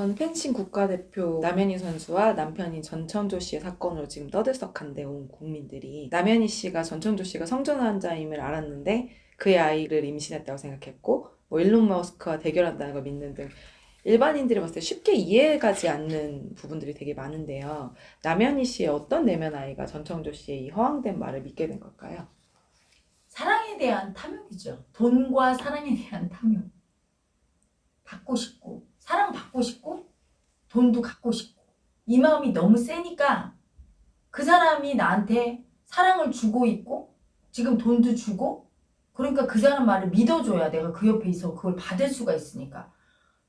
전 펜싱 국가대표 남현희 선수와 남편인 전청조 씨의 사건으로 지금 떠들썩한데 온 국민들이 남현희 씨가 전청조 씨가 성전 환자임을 알았는데 그의 아이를 임신했다고 생각했고 뭐 일론 머스크와 대결한다는 걸 믿는 등 일반인들이 봤을 때 쉽게 이해가지 않는 부분들이 되게 많은데요. 남현희 씨의 어떤 내면 아이가 전청조 씨의 이 허황된 말을 믿게 된 걸까요? 사랑에 대한 탐욕이죠. 돈과 사랑에 대한 탐욕. 받고 싶고, 사랑 받고 싶고, 돈도 갖고 싶고. 이 마음이 너무 세니까 그 사람이 나한테 사랑을 주고 있고, 지금 돈도 주고, 그러니까 그 사람 말을 믿어줘야 내가 그 옆에 있어 그걸 받을 수가 있으니까.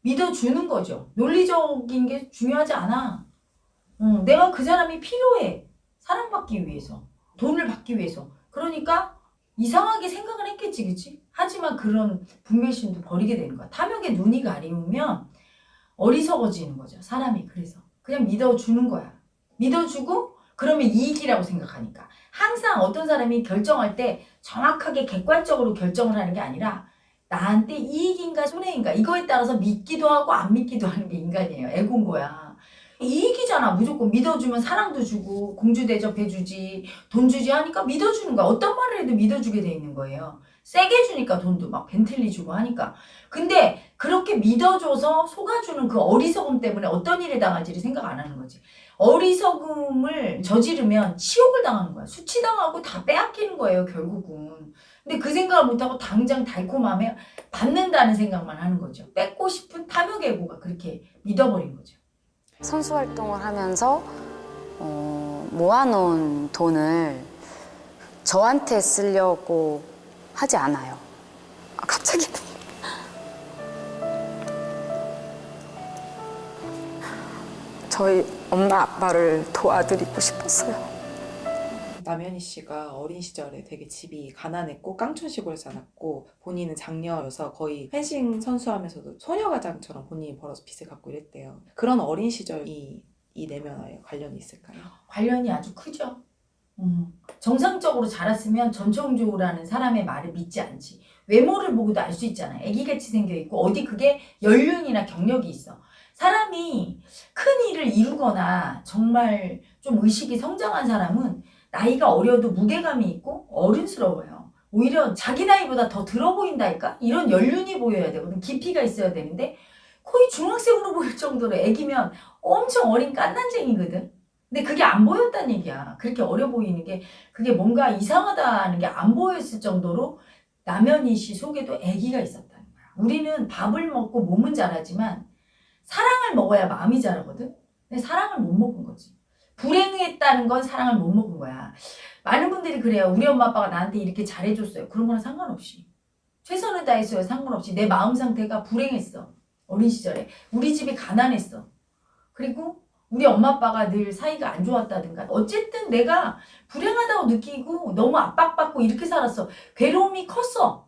믿어주는 거죠. 논리적인 게 중요하지 않아. 응, 내가 그 사람이 필요해. 사랑받기 위해서. 돈을 받기 위해서. 그러니까 이상하게 생각을 했겠지, 그치? 하지만 그런 분별심도 버리게 되는 거야. 탐욕에 눈이 가리우면 어리석어지는 거죠. 사람이 그래서. 그냥 믿어주는 거야. 믿어주고 그러면 이익이라고 생각하니까. 항상 어떤 사람이 결정할 때 정확하게 객관적으로 결정을 하는 게 아니라 나한테 이익인가 손해인가 이거에 따라서 믿기도 하고 안 믿기도 하는 게 인간이에요. 에고인 거야. 이익이잖아. 무조건 믿어주면 사랑도 주고 공주 대접해주지 돈 주지 하니까 믿어주는 거야. 어떤 말을 해도 믿어주게 돼 있는 거예요. 세게 주니까 돈도 막 벤틀리 주고 하니까. 근데 그렇게 믿어줘서 속아주는 그 어리석음 때문에 어떤 일을 당할지를 생각 안 하는 거지. 어리석음을 저지르면 치욕을 당하는 거야. 수치당하고 다 빼앗기는 거예요, 결국은. 근데 그 생각을 못하고 당장 달콤함에 받는다는 생각만 하는 거죠. 뺏고 싶은 탐욕애고가 그렇게 믿어버린 거죠. 선수 활동을 하면서 어, 모아놓은 돈을 저한테 쓰려고 하지 않아요. 아, 갑자기 저희 엄마 아빠를 도와드리고 싶었어요. 남현희 씨가 어린 시절에 되게 집이 가난했고 깡촌 시골에 자랐고 본인은 장녀여서 거의 펜싱 선수하면서도 소녀가장처럼 본인이 벌어서 빚을 갖고 이랬대요. 그런 어린 시절이 이 내면화에 관련이 있을까요? 관련이 아주 크죠. 음. 정상적으로 자랐으면 전청조라는 사람의 말을 믿지 않지. 외모를 보고도 알 수 있잖아. 애기같이 생겨 있고 어디 그게 연륜이나 경력이 있어. 사람이 큰 일을 이루거나 정말 좀 의식이 성장한 사람은 나이가 어려도 무게감이 있고 어른스러워요. 오히려 자기 나이보다 더 들어 보인다니까? 이런 연륜이 보여야 되거든. 깊이가 있어야 되는데 거의 중학생으로 보일 정도로 애기면 엄청 어린 깐난쟁이거든. 근데 그게 안 보였다는 얘기야. 그렇게 어려 보이는 게 그게 뭔가 이상하다는 게 안 보였을 정도로 남현희 씨 속에도 아기가 있었다는 거야. 우리는 밥을 먹고 몸은 자라지만 사랑을 먹어야 마음이 자라거든. 근데 사랑을 못 먹은 거지. 불행했다는 건 사랑을 못 먹은 거야. 많은 분들이 그래요. 우리 엄마 아빠가 나한테 이렇게 잘해줬어요. 그런 거랑 상관없이. 최선을 다했어요. 상관없이. 내 마음 상태가 불행했어. 어린 시절에. 우리 집이 가난했어. 그리고 우리 엄마 아빠가 늘 사이가 안 좋았다든가. 어쨌든 내가 불행하다고 느끼고 너무 압박받고 이렇게 살았어. 괴로움이 컸어.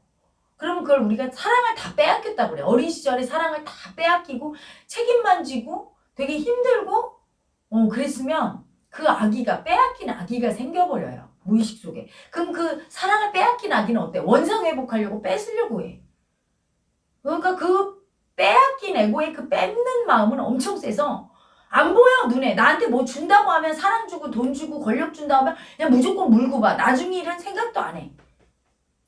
그러면 그걸 우리가 사랑을 다 빼앗겼다 그래. 어린 시절에 사랑을 다 빼앗기고 책임만 지고 되게 힘들고 어 그랬으면 그 아기가 빼앗긴 아기가 생겨버려요. 무의식 속에. 그럼 그 사랑을 빼앗긴 아기는 어때? 원상 회복하려고 뺏으려고 해. 그러니까 그 빼앗긴 에고의 그 뺏는 마음은 엄청 세서 안 보여 눈에 나한테 뭐 준다고 하면 사랑 주고 돈 주고 권력 준다고 하면 그냥 무조건 물고 봐 나중 일은 생각도 안 해.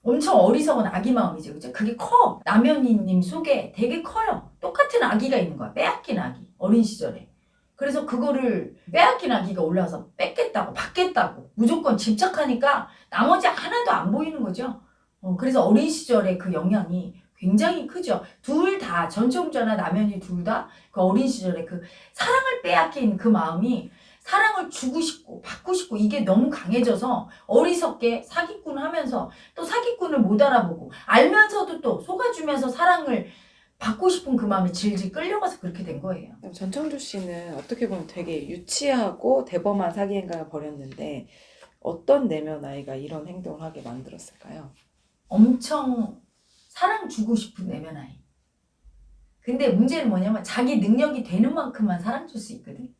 엄청 어리석은 아기 마음이지 그죠? 그게 커 남현희님 속에 되게 커요. 똑같은 아기가 있는 거야 빼앗긴 아기 어린 시절에. 그래서 그거를 빼앗긴 아기가 올라와서 뺏겠다고 받겠다고 무조건 집착하니까 나머지 하나도 안 보이는 거죠. 어, 그래서 어린 시절에 그 영향이 굉장히 크죠. 둘 다 전청자나 남현이 둘 다 그 어린 시절에 그 사랑을 빼앗긴 그 마음이 사랑을 주고 싶고 받고 싶고 이게 너무 강해져서 어리석게 사기꾼 하면서 또 사기꾼을 못 알아보고 알면서도 또 속아주면서 사랑을 받고 싶은 그 마음이 질질 끌려가서 그렇게 된 거예요. 전청조 씨는 어떻게 보면 되게 유치하고 대범한 사기 행각을 벌였는데 어떤 내면 아이가 이런 행동을 하게 만들었을까요? 엄청 사랑 주고 싶은 내면 아이. 근데 문제는 뭐냐면 자기 능력이 되는 만큼만 사랑 줄 수 있거든.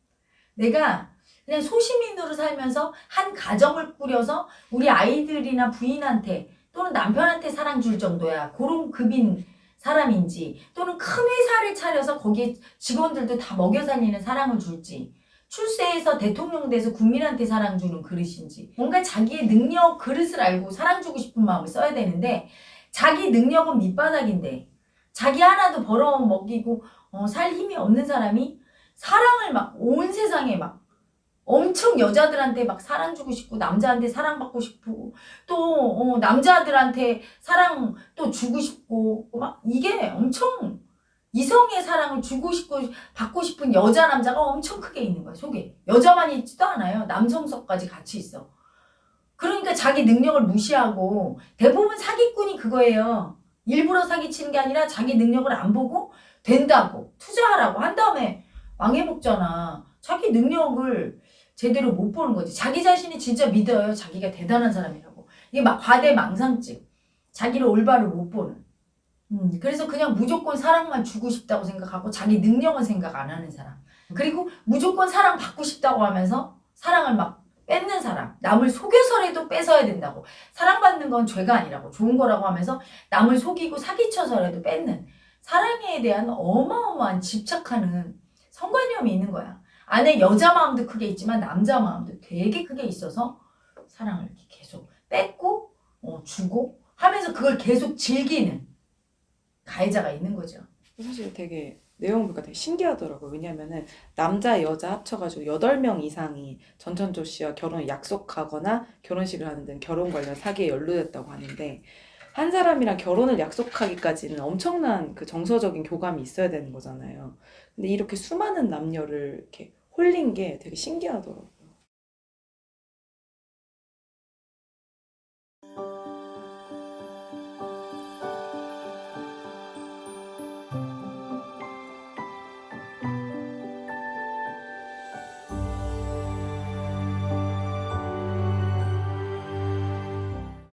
내가 그냥 소시민으로 살면서 한 가정을 꾸려서 우리 아이들이나 부인한테 또는 남편한테 사랑 줄 정도야. 그런 급인 사람인지 또는 큰 회사를 차려서 거기에 직원들도 다 먹여 살리는 사랑을 줄지 출세해서 대통령 돼서 국민한테 사랑 주는 그릇인지 뭔가 자기의 능력 그릇을 알고 사랑 주고 싶은 마음을 써야 되는데 자기 능력은 밑바닥인데 자기 하나도 벌어 먹이고 어, 살 힘이 없는 사람이 사랑을 막 온 세상에 막 엄청 여자들한테 막 사랑 주고 싶고 남자한테 사랑받고 싶고 또 어, 남자들한테 사랑 또 주고 싶고 막 이게 엄청 이성의 사랑을 주고 싶고 받고 싶은 여자 남자가 엄청 크게 있는 거야 속에. 여자만 있지도 않아요. 남성석까지 같이 있어 그러니까 자기 능력을 무시하고 대부분 사기꾼이 그거예요. 일부러 사기치는 게 아니라 자기 능력을 안 보고 된다고 투자하라고 한 다음에 망해먹잖아. 자기 능력을 제대로 못 보는 거지. 자기 자신이 진짜 믿어요. 자기가 대단한 사람이라고. 이게 막 과대 망상증. 자기를 올바로 못 보는. 음, 그래서 그냥 무조건 사랑만 주고 싶다고 생각하고 자기 능력은 생각 안 하는 사람. 그리고 무조건 사랑 받고 싶다고 하면서 사랑을 막 뺏는 사람. 남을 속여서라도 뺏어야 된다고. 사랑받는 건 죄가 아니라고. 좋은 거라고 하면서 남을 속이고 사기쳐서라도 뺏는. 사랑에 대한 어마어마한 집착하는 성관념이 있는 거야. 안에 여자 마음도 크게 있지만 남자 마음도 되게 크게 있어서 사랑을 이렇게 계속 뺏고 어, 주고 하면서 그걸 계속 즐기는 가해자가 있는 거죠. 사실 되게 내용 보니까 되게 신기하더라고요. 왜냐면은 남자 여자 합쳐가지고 8명 이상이 전천조 씨와 결혼을 약속하거나 결혼식을 하는 등 결혼 관련 사기에 연루됐다고 하는데 한 사람이랑 결혼을 약속하기까지는 엄청난 그 정서적인 교감이 있어야 되는 거잖아요. 근데 이렇게 수많은 남녀를 이렇게 홀린 게 되게 신기하더라고요.